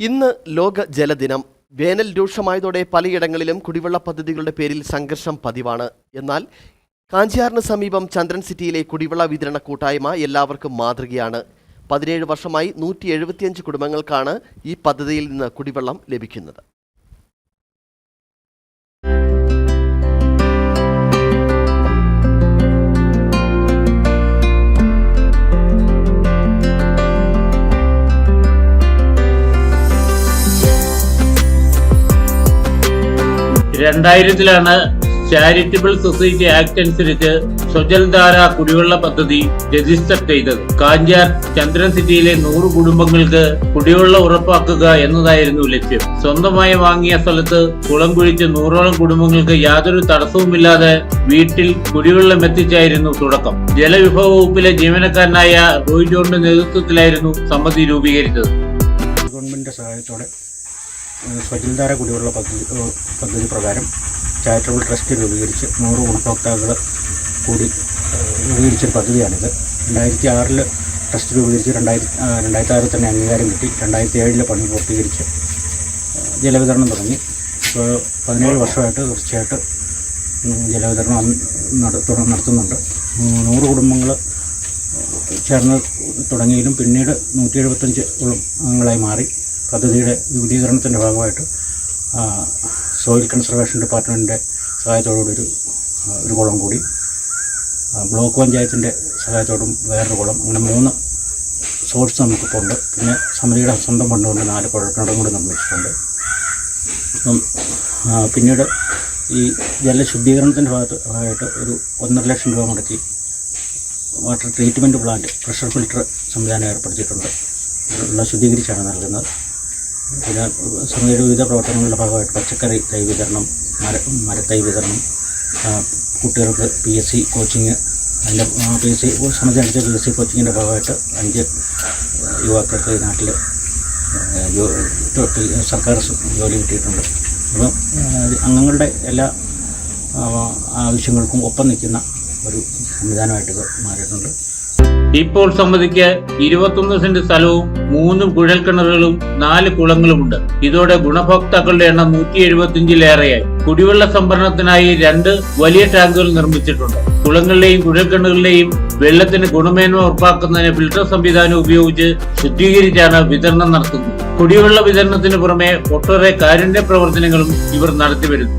ഇന്ന് ലോക ജലദിനം. വേനൽ രൂക്ഷമായതോടെ പലയിടങ്ങളിലും കുടിവെള്ള പദ്ധതികളുടെ പേരിൽ സംഘർഷം പതിവാണ്. എന്നാൽ കാഞ്ചിയാറിന് സമീപം ചന്ദ്രൻ സിറ്റിയിലെ കുടിവെള്ള വിതരണ കൂട്ടായ്മ എല്ലാവർക്കും മാതൃകയാണ്. പതിനേഴ് വർഷമായി നൂറ്റി കുടുംബങ്ങൾക്കാണ് ഈ പദ്ധതിയിൽ നിന്ന് കുടിവെള്ളം ലഭിക്കുന്നത്. രണ്ടായിരത്തിലാണ് ചാരിറ്റബിൾ സൊസൈറ്റി ആക്ട് അനുസരിച്ച് സ്വജൽധാര കുടിവെള്ള പദ്ധതി രജിസ്റ്റർ ചെയ്തത്. കാഞ്ചാർ ചന്ദ്രൻ സിറ്റിയിലെ നൂറ് കുടുംബങ്ങൾക്ക് കുടിവെള്ളം ഉറപ്പാക്കുക എന്നതായിരുന്നു ലക്ഷ്യം. സ്വന്തമായി വാങ്ങിയ സ്ഥലത്ത് കുളം കുഴിച്ച് നൂറോളം കുടുംബങ്ങൾക്ക് യാതൊരു തടസ്സവുമില്ലാതെ വീട്ടിൽ കുടിവെള്ളം എത്തിച്ചായിരുന്നു തുടക്കം. ജലവിഭവ വകുപ്പിലെ ജീവനക്കാരനായ റോയ് ജോണിന്റെ നേതൃത്വത്തിലായിരുന്നു സമിതി രൂപീകരിച്ചത്. ഗവൺമെന്റിന്റെ സഹായത്തോടെ സ്വജൽധാര കുടിവെള്ള പദ്ധതി പദ്ധതി പ്രകാരം ചാരിറ്റബിൾ ട്രസ്റ്റ് രൂപീകരിച്ച് നൂറ് ഗുണഭോക്താക്കൾ കൂടി രൂപീകരിച്ചൊരു പദ്ധതിയാണിത്. രണ്ടായിരത്തി ആറിൽ ട്രസ്റ്റ് രൂപീകരിച്ച് രണ്ടായിരത്തി രണ്ടായിരത്തി ആറിൽ തന്നെ അംഗീകാരം കിട്ടി. രണ്ടായിരത്തി ഏഴിൽ പണി പൂർത്തീകരിച്ച് ജലവിതരണം തുടങ്ങി. ഇപ്പോൾ പതിനേഴ് വർഷമായിട്ട് തീർച്ചയായിട്ട് ജലവിതരണം നടത്തുന്നുണ്ട്. നൂറ് കുടുംബങ്ങൾ ചേർന്ന് തുടങ്ങിയതിലും പിന്നീട് നൂറ്റി എഴുപത്തഞ്ച് അംഗങ്ങളായി മാറി. പദ്ധതിയുടെ വിപുലീകരണത്തിന്റെ ഭാഗമായിട്ട് സോയിൽ കൺസർവേഷൻ ഡിപ്പാർട്ട്മെന്റിന്റെ സഹായത്തോടുകൂടി ഒരു ഒരു കുളം കൂടി ബ്ലോക്ക് പഞ്ചായത്തിന്റെ സഹായത്തോടും വേറൊരു കുളം അങ്ങനെ മൂന്ന് സോഴ്സ് നമുക്കിപ്പോൾ ഉണ്ട് പിന്നെ സമിതിയുടെ സ്വന്തം ഫണ്ട് കൊണ്ട് നാല് കുഴൽക്കിണറും കൂടി നിർമ്മിച്ചിട്ടുണ്ട്. അപ്പം പിന്നീട് ഈ ജലശുദ്ധീകരണത്തിന്റെ ഭാഗത്ത് ഭാഗമായിട്ട് ഒരു ഒന്നര ലക്ഷം രൂപ മുടക്കി water treatment plant pressure filter സംവിധാനം ഏർപ്പെടുത്തിയിട്ടുണ്ട്. വെള്ളം ശുദ്ധീകരിച്ചാണ് നൽകുന്നത്. പിന്നെ സമിതിയുടെ വിവിധ പ്രവർത്തനങ്ങളുടെ ഭാഗമായിട്ട് പച്ചക്കറി തൈ വിതരണം മര മരത്തൈ വിതരണം കുട്ടികൾക്ക് പി എസ് സി കോച്ചിങ് അതിന്റെ പി എസ് സി സമിതി അടിച്ച പി എസ് സി കോച്ചിങ്ങിന്റെ ഭാഗമായിട്ട് അഞ്ച് യുവാക്കൾക്ക് ഈ നാട്ടിൽ സർക്കാർ ജോലി കിട്ടിയിട്ടുണ്ട്. അപ്പം അംഗങ്ങളുടെ എല്ലാ ആവശ്യങ്ങൾക്കും ഒപ്പം നിൽക്കുന്ന ഒരു സംവിധാനമായിട്ട് മാറിയിട്ടുണ്ട്. ഇപ്പോൾ സമിതിക്ക് ഇരുപത്തൊന്ന് സെന്റ് സ്ഥലവും മൂന്ന് കുഴൽക്കിണറുകളും നാല് കുളങ്ങളുമുണ്ട്. ഇതോടെ ഗുണഭോക്താക്കളുടെ എണ്ണം നൂറ്റി എഴുപത്തിയഞ്ചിലേറെയായി കുടിവെള്ള സംഭരണത്തിനായി രണ്ട് വലിയ ടാങ്കുകൾ നിർമ്മിച്ചിട്ടുണ്ട്. കുളങ്ങളിലെയും കുഴൽക്കിണറുകളിലെയും വെള്ളത്തിന് ഗുണമേന്മ ഉറപ്പാക്കുന്നതിന് ഫിൽട്ടർ സംവിധാനം ഉപയോഗിച്ച് ശുദ്ധീകരിച്ചാണ് വിതരണം നടത്തുന്നത്. കുടിവെള്ള വിതരണത്തിന് പുറമെ ഒട്ടേറെ കാരുണ്യ പ്രവർത്തനങ്ങളും ഇവർ നടത്തിവരുന്നു.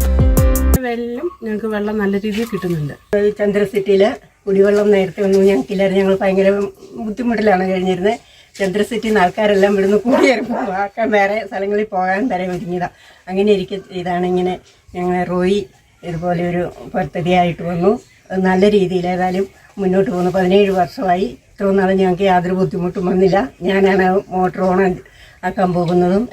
വെള്ളം ഞങ്ങൾക്ക് വെള്ളം നല്ല രീതിയിൽ കിട്ടുന്നുണ്ട്. ചന്ദ്രസിറ്റിയിലെ ചന്ദ്ര സിറ്റിയിൽ കുടിവെള്ളം നേരത്തെ ഒന്നും ഞങ്ങൾക്കില്ലായിരുന്നു ഞങ്ങൾ ഭയങ്കര ബുദ്ധിമുട്ടിലാണ് കഴിഞ്ഞിരുന്നത് ചന്ദ്ര സിറ്റിയിൽ നിന്ന് ആൾക്കാരെല്ലാം ഇവിടുന്ന് കൂടിയേറുമ്പോൾ ആക്കാൻ വേറെ സ്ഥലങ്ങളിൽ പോകാൻ വരെ ഒരുങ്ങിയതാണ് അങ്ങനെ ഇരിക്കും ഇതാണ് ഇങ്ങനെ ഞങ്ങൾ റോയി ഇതുപോലെ ഒരു പദ്ധതിയായിട്ട് വന്നു. നല്ല രീതിയിൽ ഏതായാലും മുന്നോട്ട് പോകുന്നു. പതിനേഴ് വർഷമായി ഇത്രയും നാളും ഞങ്ങൾക്ക് യാതൊരു ബുദ്ധിമുട്ടും വന്നില്ല. ഞാനാണ് മോട്ടോർ ഓൺ ആക്കാൻ പോകുന്നതും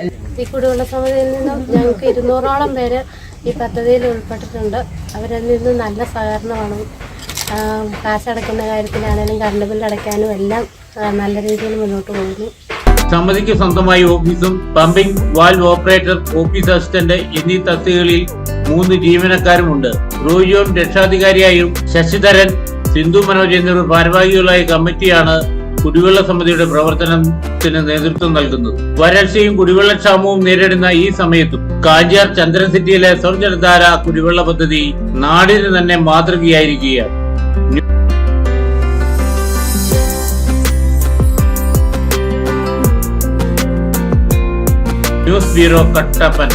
ഈ കുടിവെള്ള സമിതിയിൽ നിന്നും ഞങ്ങൾക്ക് ഇരുന്നൂറോളം പേര് ഈ പദ്ധതിയിൽ ഉൾപ്പെട്ടിട്ടുണ്ട്. അവരിൽ നിന്ന് നല്ല സഹകരണമാണ് ആ, കാശടയ്ക്കുന്ന കാര്യത്തിലാണെങ്കിലും കറണ്ട് ബില്ല് അടയ്ക്കാനും എല്ലാം നല്ല രീതിയിൽ മുന്നോട്ട് പോകുന്നു. സമിതിക്ക് സ്വന്തമായി ഓഫീസും pumping valve operator office assistant എന്നീ തസ്തികകളിൽ മൂന്ന് ജീവനക്കാരുമുണ്ട്. റോയിയോൺ രക്ഷാധികാരിയായും ശശിധരൻ സിന്ധു മനോജ് എന്നിവർ ഭാരവാഹികളായ കമ്മിറ്റിയാണ് കുടിവെള്ള സമിതിയുടെ പ്രവർത്തനത്തിന് നേതൃത്വം നൽകുന്നത്. വരൾച്ചയും കുടിവെള്ളക്ഷാമവും നേരിടുന്ന ഈ സമയത്തും കാഞ്ചാർ ചന്ദ്രൻ സിറ്റിയിലെ സ്വർജലധാര കുടിവെള്ള പദ്ധതി നാടിന് തന്നെ മാതൃകയായിരിക്കുകയാണ്. News bureau Kattappana